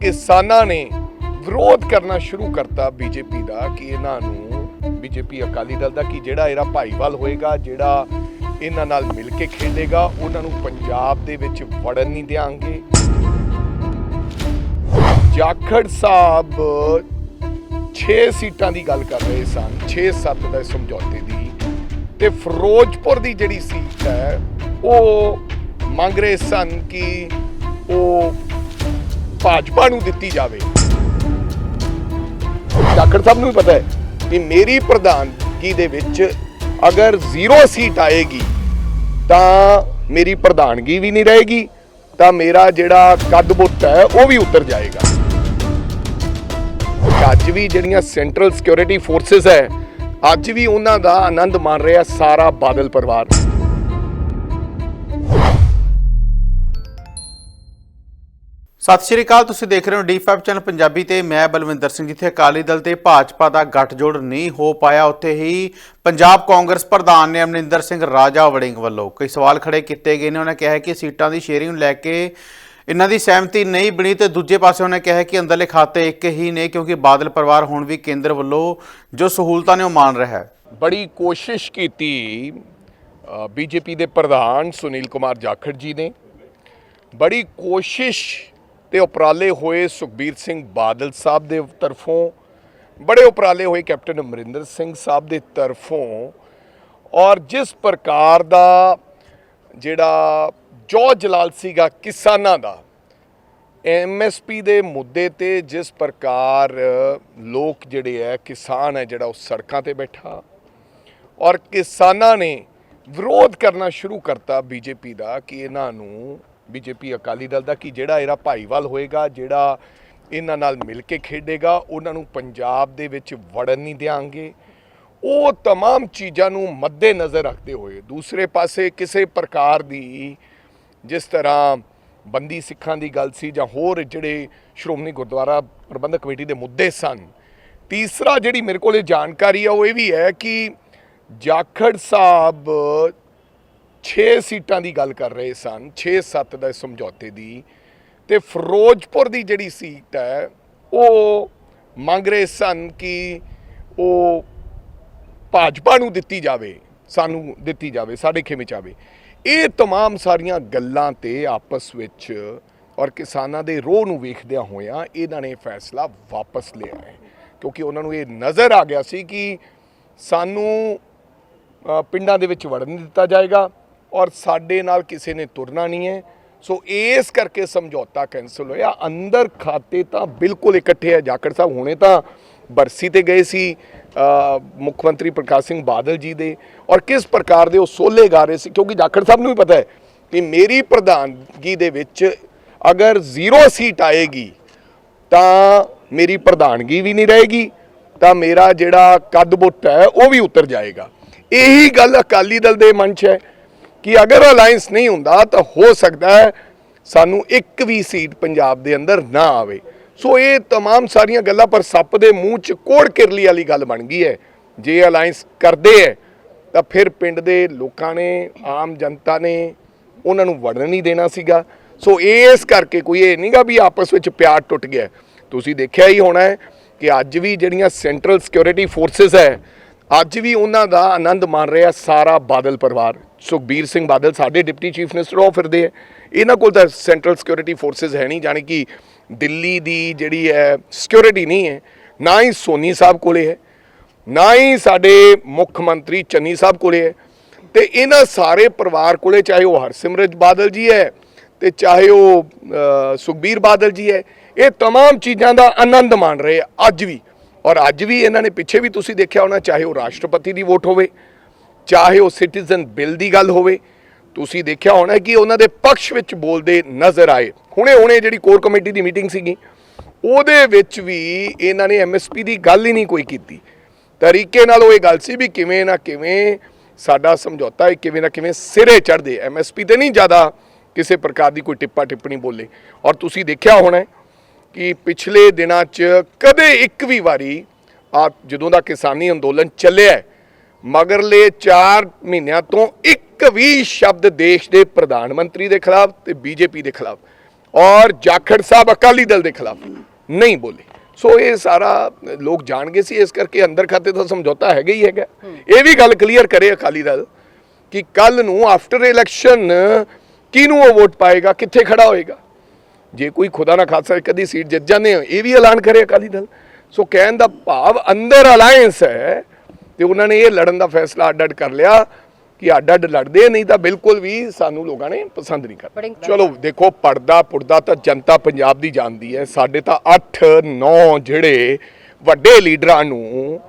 ਕਿਸਾਨਾਂ ਨੇ ਵਿਰੋਧ ਕਰਨਾ ਸ਼ੁਰੂ ਕਰਤਾ ਬੀਜੇਪੀ ਦਾ ਕਿ ਇਹਨਾਂ ਨੂੰ, ਬੀਜੇਪੀ ਅਕਾਲੀ ਦਲ ਦਾ ਕਿ ਜਿਹੜਾ ਇਹਦਾ ਭਾਈਵਾਲ ਹੋਏਗਾ, ਜਿਹੜਾ ਇਹਨਾਂ ਨਾਲ ਮਿਲ ਕੇ ਖੇਡੇਗਾ, ਉਹਨਾਂ ਨੂੰ ਪੰਜਾਬ ਦੇ ਵਿੱਚ ਵੜਨ ਨਹੀਂ ਦੇਾਂਗੇ ਜਾਖੜ ਸਾਹਿਬ 6 ਸੀਟਾਂ ਦੀ ਗੱਲ ਕਰ ਰਹੇ ਸਨ 6-7 ਦਾ ਸਮਝੌਤੇ ਦੀ। ਤੇ ਫਿਰੋਜ਼ਪੁਰ ਦੀ ਜਿਹੜੀ ਸੀਟ ਹੈ, ਉਹ ਮੰਗ ਰਹੇ ਸਨ ਕਿ ਉਹ ਭਾਜਪਾ ਨੂੰ ਦਿੱਤੀ ਜਾਵੇ। ਜਾਖੜ ਸਾਹਿਬ ਨੂੰ ਵੀ ਪਤਾ ਹੈ ਕਿ ਮੇਰੀ ਪ੍ਰਧਾਨਗੀ ਦੇ ਵਿੱਚ ਅਗਰ ਜ਼ੀਰੋ ਸੀਟ ਆਏਗੀ, ਤਾਂ ਮੇਰੀ ਪ੍ਰਧਾਨਗੀ ਵੀ ਨਹੀਂ ਰਹੇਗੀ, ਤਾਂ ਮੇਰਾ ਜਿਹੜਾ ਕੱਦ ਬੁੱਤ ਹੈ, ਉਹ ਵੀ ਉਤਰ ਜਾਏਗਾ। ਅੱਜ ਵੀ ਜਿਹੜੀਆਂ ਸੈਂਟਰਲ ਸਿਕਿਉਰਿਟੀ ਫੋਰਸਸ ਹੈ, ਅੱਜ ਵੀ ਉਹਨਾਂ ਦਾ ਆਨੰਦ ਮਾਣ ਰਿਹਾ ਸਾਰਾ ਬਾਦਲ ਪਰਿਵਾਰ। ਸਤਿ ਸ਼੍ਰੀ ਅਕਾਲ, ਤੁਸੀਂ ਦੇਖ ਰਹੇ ਹੋ ਡੀ5 ਚੈਨਲ ਪੰਜਾਬੀ ਤੇ ਮੈਂ ਬਲਵਿੰਦਰ ਸਿੰਘ ਜਿੱਥੇ ਅਕਾਲੀ ਦਲ ਤੇ ਭਾਜਪਾ ਦਾ ਗੱਠਜੋੜ ਨਹੀਂ ਹੋ ਪਾਇਆ, ਉੱਥੇ ਹੀ ਪੰਜਾਬ ਕਾਂਗਰਸ ਪ੍ਰਧਾਨ ਨੇ ਅਮਰਿੰਦਰ ਸਿੰਘ ਰਾਜਾ ਵੜਿੰਗ ਵੱਲੋਂ ਕਈ ਸਵਾਲ ਖੜੇ ਕੀਤੇ ਗਏ ਨੇ। ਉਹਨਾਂ ਕਿਹਾ ਕਿ ਸੀਟਾਂ ਦੀ ਸ਼ੇਅਰਿੰਗ ਨੂੰ ਲੈ ਕੇ ਇਹਨਾਂ ਦੀ ਸਹਿਮਤੀ ਨਹੀਂ ਬਣੀ ਤੇ ਦੂਜੇ ਪਾਸੇ ਉਹਨੇ ਕਿਹਾ ਕਿ ਅੰਦਰਲੇ ਖਾਤੇ ਇੱਕ ਹੀ ਨੇ ਕਿਉਂਕਿ ਬਾਦਲ ਪਰਿਵਾਰ ਹੁਣ ਵੀ ਕੇਂਦਰ ਵੱਲੋਂ ਜੋ ਸਹੂਲਤਾਂ ਨੇ ਉਹ ਮਾਨ ਰਿਹਾ ਹੈ। ਬੜੀ ਕੋਸ਼ਿਸ਼ ਕੀਤੀ ਬੀਜੇਪੀ ਦੇ ਪ੍ਰਧਾਨ ਸੁਨੀਲ ਕੁਮਾਰ ਜਾਖੜ ਜੀ ਨੇ। ਬੜੀ ਕੋਸ਼ਿਸ਼ ਤੇ ਉਪਰਾਲੇ ਹੋਏ ਸੁਖਬੀਰ ਸਿੰਘ ਬਾਦਲ ਸਾਹਿਬ ਦੇ ਤਰਫੋਂ, ਬੜੇ ਉਪਰਾਲੇ ਹੋਏ ਕੈਪਟਨ ਅਮਰਿੰਦਰ ਸਿੰਘ ਸਾਹਿਬ ਦੇ ਤਰਫੋਂ, ਔਰ ਜਿਸ ਪ੍ਰਕਾਰ ਦਾ ਜਿਹੜਾ ਜੋ ਜਲਾਲ ਸੀਗਾ ਕਿਸਾਨਾਂ ਦਾ ਐਮਐਸਪੀ ਦੇ ਮੁੱਦੇ ਤੇ ਜਿਸ ਪ੍ਰਕਾਰ ਲੋਕ ਜਿਹੜੇ ਹੈ ਕਿਸਾਨ ਹੈ ਜਿਹੜਾ ਉਹ ਸੜਕਾਂ ਤੇ ਬੈਠਾ, ਔਰ ਕਿਸਾਨਾਂ ਨੇ ਵਿਰੋਧ ਕਰਨਾ ਸ਼ੁਰੂ ਕਰਤਾ ਬੀਜੇਪੀ ਦਾ ਕਿ ਇਹਨਾਂ ਨੂੰ ਬੀਜੇਪੀ ਅਕਾਲੀ ਦਲ ਦਾ ਕਿ ਜਿਹੜਾ ਇਹਦਾ ਭਾਈਵਾਲ ਹੋਏਗਾ ਜਿਹੜਾ ਇਹਨਾਂ ਨਾਲ ਮਿਲ ਕੇ ਖੇਡੇਗਾ ਉਹਨਾਂ ਨੂੰ ਪੰਜਾਬ ਦੇ ਵਿੱਚ ਵੜਨ ਨਹੀਂ ਦੇਾਂਗੇ ਉਹ तमाम ਚੀਜ਼ਾਂ ਨੂੰ ਮੱਦੇ ਨਜ਼ਰ ਰੱਖਦੇ ਹੋਏ ਦੂਸਰੇ ਪਾਸੇ ਕਿਸੇ ਪ੍ਰਕਾਰ ਦੀ ਜਿਸ ਤਰ੍ਹਾਂ ਬੰਦੀ ਸਿੱਖਾਂ ਦੀ ਗੱਲ ਸੀ ਜਾਂ ਹੋਰ ਜਿਹੜੇ ਸ਼੍ਰੋਮਣੀ ਗੁਰਦੁਆਰਾ ਪ੍ਰਬੰਧਕ ਕਮੇਟੀ ਦੇ ਮੁੱਦੇ ਸਨ ਤੀਸਰਾ ਜਿਹੜੀ ਮੇਰੇ ਕੋਲ ਇਹ ਜਾਣਕਾਰੀ ਆ ਉਹ ਇਹ ਵੀ ਹੈ ਕਿ ਜਾਖੜ ਸਾਹਿਬ 6 ਸੀਟਾਂ ਦੀ ਗੱਲ ਕਰ ਰਹੇ ਸਨ 6-7 ਦਾ ਸਮਝੌਤੇ ਦੀ ਤੇ ਫਿਰੋਜ਼ਪੁਰ ਦੀ ਜਿਹੜੀ ਸੀਟ ਹੈ ਉਹ ਮੰਗ ਰਹੇ ਸਨ ਕਿ ਉਹ ਭਾਜਪਾ ਨੂੰ ਦਿੱਤੀ ਜਾਵੇ ਸਾਨੂੰ ਦਿੱਤੀ ਜਾਵੇ ਸਾਡੇ ਖੇਮੇ ਚ ਆਵੇ ਇਹ तमाम ਸਾਰੀਆਂ ਗੱਲਾਂ ਤੇ ਆਪਸ ਵਿੱਚ ਔਰ ਕਿਸਾਨਾਂ ਦੇ ਰੋਹ ਨੂੰ ਵੇਖਦਿਆਂ ਹੋਇਆਂ ਇਹਨਾਂ ਨੇ ਫੈਸਲਾ ਵਾਪਸ ਲਿਆ ਹੈ ਕਿਉਂਕਿ ਉਹਨਾਂ ਨੂੰ ਇਹ ਨਜ਼ਰ ਆ ਗਿਆ ਸੀ ਕਿ ਸਾਨੂੰ ਅ, ਪਿੰਡਾਂ ਦੇ ਵਿੱਚ ਵੜਨ ਨਹੀਂ ਦਿੱਤਾ ਜਾਏਗਾ ਔਰ ਸਾਡੇ ਨਾਲ ਕਿਸੇ ਨੇ ਤੁਰਨਾ ਨਹੀਂ ਹੈ। ਸੋ ਇਸ ਕਰਕੇ ਸਮਝੌਤਾ ਕੈਨਸਲ ਹੋਇਆ। ਅੰਦਰ ਖਾਤੇ ਤਾਂ ਬਿਲਕੁਲ ਇਕੱਠੇ ਆ। ਜਾਖੜ ਸਾਹਿਬ ਹੁਣੇ ਤਾਂ ਬਰਸੀ ਤੇ ਗਏ ਸੀ ਮੁੱਖ ਮੰਤਰੀ ਪ੍ਰਕਾਸ਼ ਸਿੰਘ ਬਾਦਲ ਜੀ ਦੇ। ਔਰ ਕਿਸ ਪ੍ਰਕਾਰ ਦੇ ਉਹ ਸੋਲੇ ਗਾ ਰਹੇ ਸੀ, ਕਿਉਂਕਿ ਜਾਖੜ ਸਾਹਿਬ ਨੂੰ ਵੀ ਪਤਾ ਹੈ ਕਿ ਮੇਰੀ ਪ੍ਰਧਾਨਗੀ ਦੇ ਵਿੱਚ ਅਗਰ ਜ਼ੀਰੋ ਸੀਟ ਆਏਗੀ, ਤਾਂ ਮੇਰੀ ਪ੍ਰਧਾਨਗੀ ਵੀ ਨਹੀਂ ਰਹੇਗੀ, ਤਾਂ ਮੇਰਾ ਜਿਹੜਾ ਕੱਦ ਬੁੱਟ ਹੈ, ਉਹ ਵੀ ਉਤਰ ਜਾਏਗਾ। ਇਹੀ ਗੱਲ ਅਕਾਲੀ ਦਲ ਦੇ ਮਨ 'ਚ ਹੈ। ਕਿ ਅਗਰ ਅਲਾਈਅੰਸ ਨਹੀਂ ਹੁੰਦਾ ਤਾਂ ਹੋ ਸਕਦਾ ਹੈ ਸਾਨੂੰ ਇੱਕ ਵੀ ਸੀਟ ਪੰਜਾਬ ਦੇ ਅੰਦਰ ਨਾ ਆਵੇ ਸੋ ਇਹ तमाम ਸਾਰੀਆਂ ਗੱਲਾਂ ਪਰ ਸੱਪ ਦੇ ਮੂੰਹ 'ਚ ਕੋੜ ਕਿਰਲੀ ਵਾਲੀ ਗੱਲ ਬਣ ਗਈ ਹੈ ਜੇ ਅਲਾਈਅੰਸ ਕਰਦੇ ਹੈ ਤਾਂ ਫਿਰ ਪਿੰਡ ਦੇ ਲੋਕਾਂ ਨੇ ਆਮ ਜਨਤਾ ਨੇ ਉਹਨਾਂ ਨੂੰ ਵੜਨ ਨਹੀਂ ਦੇਣਾ ਸੀਗਾ ਸੋ ਇਸ ਕਰਕੇ ਕੋਈ ਇਹ ਨਹੀਂਗਾ ਵੀ ਆਪਸ ਵਿੱਚ ਪਿਆਰ ਟੁੱਟ ਗਿਆ ਤੁਸੀਂ ਦੇਖਿਆ ਹੀ ਹੋਣਾ ਹੈ ਕਿ ਅੱਜ ਵੀ ਜਿਹੜੀਆਂ ਸੈਂਟਰਲ ਸਿਕਿਉਰਿਟੀ ਫੋਰਸਸ ਹੈ ਅੱਜ ਵੀ ਉਹਨਾਂ ਦਾ ਆਨੰਦ ਮਾਣ ਰਿਹਾ ਸਾਰਾ ਬਾਦਲ ਪਰਿਵਾਰ ਸੁਖਬੀਰ ਸਿੰਘ ਬਾਦਲ ਸਾਡੇ ਡਿਪਟੀ ਚੀਫ ਮਿਨਿਸਟਰ ਉਹ ਫਿਰਦੇ ਹੈ ਇਹਨਾਂ ਕੋਲ ਤਾਂ ਸੈਂਟਰਲ ਸਿਕਿਉਰਿਟੀ ਫੋਰਸਸ ਹੈ ਨਹੀਂ ਜਾਣੀ ਕਿ ਦਿੱਲੀ ਦੀ ਜਿਹੜੀ ਹੈ ਸਿਕਿਉਰਿਟੀ ਨਹੀਂ ਹੈ ਨਾ ਹੀ ਸੋਨੀ ਸਾਹਿਬ ਕੋਲੇ ਹੈ ਨਾ ਹੀ ਸਾਡੇ ਮੁੱਖ ਮੰਤਰੀ ਚੰਨੀ ਸਾਹਿਬ ਕੋਲੇ ਹੈ ਤੇ ਇਹਨਾਂ ਸਾਰੇ ਪਰਿਵਾਰ ਕੋਲੇ ਚਾਹੇ ਉਹ ਹਰਸਿਮਰਤ ਬਾਦਲ ਜੀ ਹੈ ਤੇ ਚਾਹੇ ਉਹ ਅ, ਸੁਖਬੀਰ ਬਾਦਲ ਜੀ ਹੈ ਇਹ तमाम ਚੀਜ਼ਾਂ ਦਾ ਆਨੰਦ ਮਾਣ ਰਹੇ ਆ ਅੱਜ ਵੀ ਔਰ ਅੱਜ ਵੀ ਇਹਨਾਂ ਨੇ ਪਿੱਛੇ ਵੀ ਤੁਸੀਂ ਦੇਖਿਆ ਹੋਣਾ ਚਾਹੇ ਉਹ ਰਾਸ਼ਟਰਪਤੀ ਦੀ ਵੋਟ ਹੋਵੇ ਚਾਹੇ ਉਹ ਸਿਟੀਜ਼ਨ ਬਿੱਲ ਦੀ ਗੱਲ ਹੋਵੇ, ਤੁਸੀਂ ਦੇਖਿਆ ਹੋਣਾ ਕਿ ਉਹਨਾਂ ਦੇ ਪੱਖ ਵਿੱਚ ਬੋਲਦੇ ਨਜ਼ਰ ਆਏ। ਹੁਣੇ ਹੁਣੇ ਜਿਹੜੀ ਕੋਰ ਕਮੇਟੀ ਦੀ ਮੀਟਿੰਗ ਸੀਗੀ, ਉਹਦੇ ਵਿੱਚ ਵੀ ਇਹਨਾਂ ਨੇ ਐਮਐਸਪੀ ਦੀ ਗੱਲ ਹੀ ਨਹੀਂ ਕੋਈ ਕੀਤੀ। ਤਰੀਕੇ ਨਾਲ ਉਹ ਇਹ ਗੱਲ ਸੀ ਵੀ ਕਿਵੇਂ ਨਾ ਕਿਵੇਂ ਸਾਡਾ ਸਮਝੌਤਾ ਹੈ, ਕਿਵੇਂ ਨਾ ਕਿਵੇਂ ਸਿਰੇ ਚੜਦੇ ਐਮਐਸਪੀ ਤੇ ਨਹੀਂ ਜ਼ਿਆਦਾ ਕਿਸੇ ਪ੍ਰਕਾਰ ਦੀ ਕੋਈ ਟਿੱਪਾ ਟਿੱਪਣੀ ਬੋਲੇ। ਔਰ ਤੁਸੀਂ ਦੇਖਿਆ ਹੋਣਾ ਕਿ ਪਿਛਲੇ ਦਿਨਾਂ 'ਚ ਕਦੇ ਇੱਕ ਵੀ ਵਾਰੀ ਆ ਜਦੋਂ ਦਾ ਕਿਸਾਨੀ ਅੰਦੋਲਨ ਚੱਲਿਆ ਮਗਰਲੇ 4 ਮਹੀਨਿਆਂ ਤੋਂ ਇੱਕ ਵੀ ਸ਼ਬਦ ਦੇਸ਼ ਦੇ ਪ੍ਰਧਾਨ ਮੰਤਰੀ ਦੇ ਖਿਲਾਫ ਤੇ ਬੀਜੇਪੀ ਦੇ ਖਿਲਾਫ ਔਰ ਜਾਖੜ ਸਾਹਿਬ ਅਕਾਲੀ ਦਲ ਦੇ ਖਿਲਾਫ ਨਹੀਂ ਬੋਲੇ। ਸੋ ਇਹ ਸਾਰਾ ਲੋਕ ਜਾਣਗੇ ਸੀ, ਇਸ ਕਰਕੇ ਅੰਦਰ ਖਾਤੇ ਤਾਂ ਸਮਝੌਤਾ ਹੈਗਾ ਹੀ ਹੈਗਾ। ਇਹ ਵੀ ਗੱਲ ਕਲੀਅਰ ਕਰੇ ਅਕਾਲੀ ਦਲ ਕਿ ਕੱਲ ਨੂੰ ਆਫਟਰ ਇਲੈਕਸ਼ਨ ਕਿਹਨੂੰ ਉਹ ਵੋਟ ਪਾਏਗਾ, ਕਿੱਥੇ ਖੜਾ ਹੋਏਗਾ? ਜੇ ਕੋਈ ਖੁਦਾ ਨਾ ਖਾਸਾ ਕਦੀ ਸੀਟ ਜਿੱਤ ਜਾਂਦੇ ਹੋ ਇਹ ਵੀ ਐਲਾਨ ਕਰੇ ਅਕਾਲੀ ਦਲ। ਸੋ ਕਹਿਣ ਦਾ ਭਾਵ ਅੰਦਰ ਅਲਾਈਅੰਸ ਹੈ ਤੇ ਉਹਨਾਂ ਨੇ ਇਹ ਲੜਨ ਦਾ ਫੈਸਲਾ ਅੱਡ-ਅੱਡ ਕਰ ਲਿਆ ਕਿ ਅੱਡ-ਅੱਡ ਲੜਦੇ ਨਹੀਂ ਤਾਂ ਬਿਲਕੁਲ ਵੀ ਸਾਨੂੰ ਲੋਕਾਂ ਨੇ ਪਸੰਦ ਨਹੀਂ ਕਰਨਾ। ਚਲੋ ਦੇਖੋ ਪਰਦਾ ਪੁਰਦਾ ਤਾਂ ਜਨਤਾ ਪੰਜਾਬ ਦੀ ਜਾਣਦੀ ਹੈ। ਸਾਡੇ ਤਾਂ 8 9 ਜਿਹੜੇ ਵੱਡੇ ਲੀਡਰਾਂ ਨੂੰ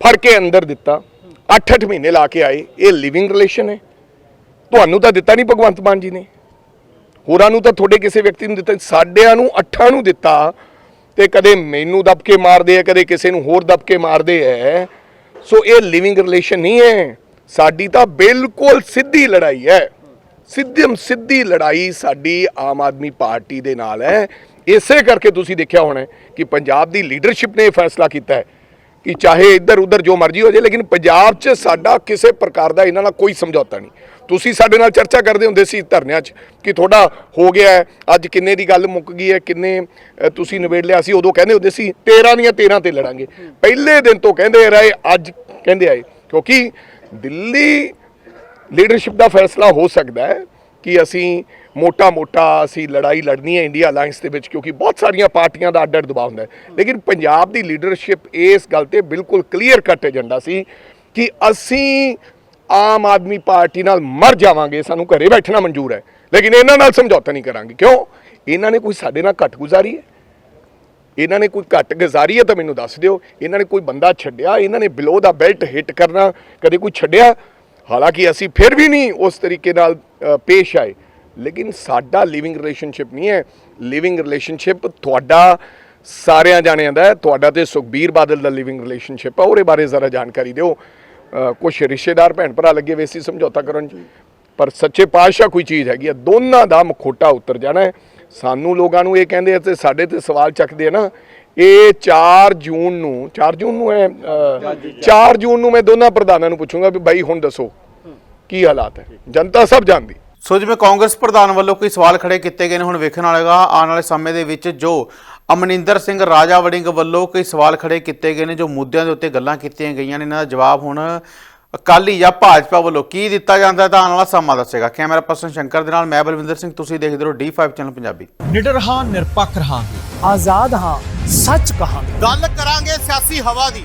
ਫੜ ਕੇ ਅੰਦਰ ਦਿੱਤਾ। 8-8 ਮਹੀਨੇ ਲਾ ਕੇ ਆਏ। ਇਹ ਲਿਵਿੰਗ ਰਿਲੇਸ਼ਨ ਹੈ। ਤੁਹਾਨੂੰ ਤਾਂ ਦਿੱਤਾ ਨਹੀਂ ਭਗਵੰਤ ਮਾਨ ਜੀ ਨੇ। ਹੋਰਾਂ ਨੂੰ ਤਾਂ ਤੁਹਾਡੇ ਕਿਸੇ ਵਿਅਕਤੀ ਨੂੰ ਦਿੱਤਾ। ਸਾਡਿਆਂ ਨੂੰ ਅੱਠਾਂ ਨੂੰ ਦਿੱਤਾ ਤੇ ਕਦੇ ਮੈਨੂੰ ਦੱਬ ਕੇ ਮਾਰਦੇ ਆ ਕਦੇ ਕਿਸੇ ਨੂੰ ਹੋਰ ਦੱਬ ਕੇ ਮਾਰਦੇ ਐ ਸੋ ਇਹ ਲਿਵਿੰਗ ਰਿਲੇਸ਼ਨ ਨਹੀਂ ਹੈ। ਸਾਡੀ ਤਾਂ ਬਿਲਕੁਲ ਸਿੱਧੀ ਲੜਾਈ ਹੈ। ਸਿੱਧਮ ਸਿੱਧੀ ਲੜਾਈ ਸਾਡੀ ਆਮ ਆਦਮੀ ਪਾਰਟੀ ਦੇ ਨਾਲ ਹੈ। ਇਸੇ ਕਰਕੇ ਤੁਸੀਂ ਦੇਖਿਆ ਹੋਣਾ ਕਿ ਪੰਜਾਬ ਦੀ ਲੀਡਰਸ਼ਿਪ ਨੇ ਇਹ ਫੈਸਲਾ ਕੀਤਾ ਹੈ ਕਿ ਚਾਹੇ ਇੱਧਰ ਉੱਧਰ ਜੋ ਮਰਜ਼ੀ ਹੋ ਜਾਏ, ਲੇਕਿਨ ਪੰਜਾਬ 'ਚ ਸਾਡਾ ਕਿਸੇ ਪ੍ਰਕਾਰ ਦਾ ਇਹਨਾਂ ਨਾਲ ਕੋਈ ਸਮਝੌਤਾ ਨਹੀਂ। ਤੁਸੀਂ ਸਾਡੇ ਨਾਲ ਚਰਚਾ ਕਰਦੇ ਹੁੰਦੇ ਸੀ ਧਰਨਿਆਂ 'ਚ ਕਿ ਤੁਹਾਡਾ ਹੋ ਗਿਆ ਅੱਜ ਕਿੰਨੇ ਦੀ ਗੱਲ ਮੁੱਕ ਗਈ ਹੈ, ਕਿੰਨੇ ਤੁਸੀਂ ਨਿਬੇੜ ਲਿਆ ਸੀ, ਉਦੋਂ ਕਹਿੰਦੇ ਹੁੰਦੇ ਸੀ 13 ਦੀਆਂ 13 ਤੇ ਲੜਾਂਗੇ। ਪਹਿਲੇ ਦਿਨ ਤੋਂ ਕਹਿੰਦੇ ਰਹੇ, ਅੱਜ ਕਹਿੰਦੇ ਆਏ, ਕਿਉਂਕਿ ਦਿੱਲੀ ਲੀਡਰਸ਼ਿਪ ਦਾ ਫੈਸਲਾ ਹੋ ਸਕਦਾ ਹੈ ਕਿ ਅਸੀਂ ਮੋਟਾ-ਮੋਟਾ ਅਸੀਂ ਲੜਾਈ ਲੜਨੀ ਹੈ ਇੰਡੀਆ ਅਲਾਈਅੰਸ ਦੇ ਵਿੱਚ, ਕਿਉਂਕਿ ਬਹੁਤ ਸਾਰੀਆਂ ਪਾਰਟੀਆਂ ਦਾ ਅੱਡ-ਅੱਡ ਦਬਾਅ ਹੁੰਦਾ ਹੈ। ਲੇਕਿਨ ਪੰਜਾਬ ਦੀ ਲੀਡਰਸ਼ਿਪ ਇਸ ਗੱਲ ਤੇ ਬਿਲਕੁਲ ਕਲੀਅਰ ਕੱਟ ਏਜੰਡਾ ਸੀ ਕਿ ਅਸੀਂ ਆਮ ਆਦਮੀ ਪਾਰਟੀ ਨਾਲ ਮਰ ਜਾਵਾਂਗੇ, ਸਾਨੂੰ ਘਰੇ ਬੈਠਣਾ ਮਨਜ਼ੂਰ ਹੈ। ਲੇਕਿਨ ਇਹਨਾਂ ਨਾਲ ਸਮਝੌਤਾ ਨਹੀਂ ਕਰਾਂਗੇ। ਕਿਉਂ? ਇਹਨਾਂ ਨੇ ਕੋਈ ਸਾਡੇ ਨਾਲ ਘੱਟ ਗੁਜ਼ਾਰੀ ਹੈ? ਇਹਨਾਂ ਨੇ ਕੋਈ ਘੱਟ ਗੁਜ਼ਾਰੀ ਹੈ ਤਾਂ ਮੈਨੂੰ ਦੱਸ ਦਿਓ। ਇਹਨਾਂ ਨੇ ਕੋਈ ਬੰਦਾ ਛੱਡਿਆ? ਇਹਨਾਂ ਨੇ ਬਿਲੋ ਦਾ ਬੈਲਟ ਹਿੱਟ ਕਰਨਾ ਕਦੇ ਕੋਈ ਛੱਡਿਆ? ਹਾਲਾਂਕਿ ਅਸੀਂ ਫਿਰ ਵੀ ਨਹੀਂ ਉਸ ਤਰੀਕੇ ਨਾਲ ਪੇਸ਼ ਆਏ। ਲੇਕਿਨ ਸਾਡਾ ਲਿਵਿੰਗ ਰਿਲੇਸ਼ਨਸ਼ਿਪ ਨਹੀਂ ਹੈ। ਲਿਵਿੰਗ ਰਿਲੇਸ਼ਨਸ਼ਿਪ ਤੁਹਾਡਾ ਸਾਰਿਆਂ ਜਾਣਿਆਂ ਦਾ ਤੁਹਾਡਾ ਤੇ ਸੁਖਬੀਰ ਬਾਦਲ ਦਾ ਲਿਵਿੰਗ ਰਿਲੇਸ਼ਨਸ਼ਿਪ ਆ। ਉਹਦੇ ਬਾਰੇ ਜ਼ਰਾ ਜਾਣਕਾਰੀ ਦਿਓ। ਕੁਝ ਰਿਸ਼ਤੇਦਾਰ ਭੈਣ ਭਰਾ ਲੱਗੇ ਵੇ ਸੀ ਸਮਝੌਤਾ ਕਰਨ 'ਚ। ਪਰ ਸੱਚੇ ਪਾਤਸ਼ਾਹ ਕੋਈ ਚੀਜ਼ ਹੈਗੀ ਆ ਦੋਨਾਂ ਦਾ ਮਖੋਟਾ ਉਤਰ ਜਾਣਾ ਹੈ। ਸਾਨੂੰ ਲੋਕਾਂ ਨੂੰ ਇਹ ਕਹਿੰਦੇ ਤੇ ਸਾਡੇ ਤੇ ਸਵਾਲ ਚੱਕਦੇ ਆ ਨਾ ਇਹ 4 ਜੂਨ ਨੂੰ 4 ਜੂਨ ਨੂੰ ਹੈ ਅ, 4 ਜੂਨ ਨੂੰ ਮੈਂ ਦੋਨਾਂ ਪ੍ਰਧਾਨਾਂ ਨੂੰ ਪੁੱਛੂੰਗਾ ਵੀ ਬਾਈ ਹੁਣ ਦੱਸੋ ਕੀ ਹਾਲਾਤ ਹੈ? ਜਨਤਾ ਸਭ ਜਾਣਦੀ। ਸੋ ਜਿਵੇਂ ਕਾਂਗਰਸ ਪ੍ਰਧਾਨ ਵੱਲੋਂ ਕੋਈ ਸਵਾਲ ਖੜੇ ਕੀਤੇ ਗਏ ਨੇ ਹੁਣ ਵੇਖਣ ਵਾਲੇਗਾ ਆਉਣ ਵਾਲੇ ਸਮੇਂ ਦੇ ਵਿੱਚ ਜੋ ਅਮਨਿੰਦਰ ਸਿੰਘ ਰਾਜਾ ਵੜਿੰਗ ਵੱਲੋਂ ਕੋਈ ਸਵਾਲ ਖੜੇ ਕੀਤੇ ਗਏ ਨੇ ਜੋ ਮੁੱਦਿਆਂ ਦੇ ਉੱਤੇ ਗੱਲਾਂ ਕੀਤੀਆਂ ਗਈਆਂ ਨੇ। ਇਹਨਾਂ ਦਾ ਜਵਾਬ ਹੁਣ ਅਕਾਲੀ ਜਾਂ ਭਾਜਪਾ ਵੱਲੋਂ ਕੀ ਦਿੱਤਾ ਜਾਂਦਾ ਤਾਂ ਆਉਣ ਵਾਲਾ ਸਮਾਂ ਦੱਸੇਗਾ। ਕੈਮਰਾ ਪਰਸਨ ਸ਼ੰਕਰ ਦੇ ਨਾਲ ਮੈਂ ਬਲਵਿੰਦਰ ਸਿੰਘ ਤੁਸੀਂ ਦੇਖਦੇ ਰਹੋ D5 ਚੈਨਲ ਪੰਜਾਬੀ। ਨਿਡਰ ਹਾਂ ਨਿਰਪੱਖ ਰਹਾਂਗੇ। ਆਜ਼ਾਦ ਹਾਂ ਸੱਚ ਕਹਾਂਗੇ। ਗੱਲ ਕਰਾਂਗੇ ਸਿਆਸੀ ਹਵਾ ਦੀ।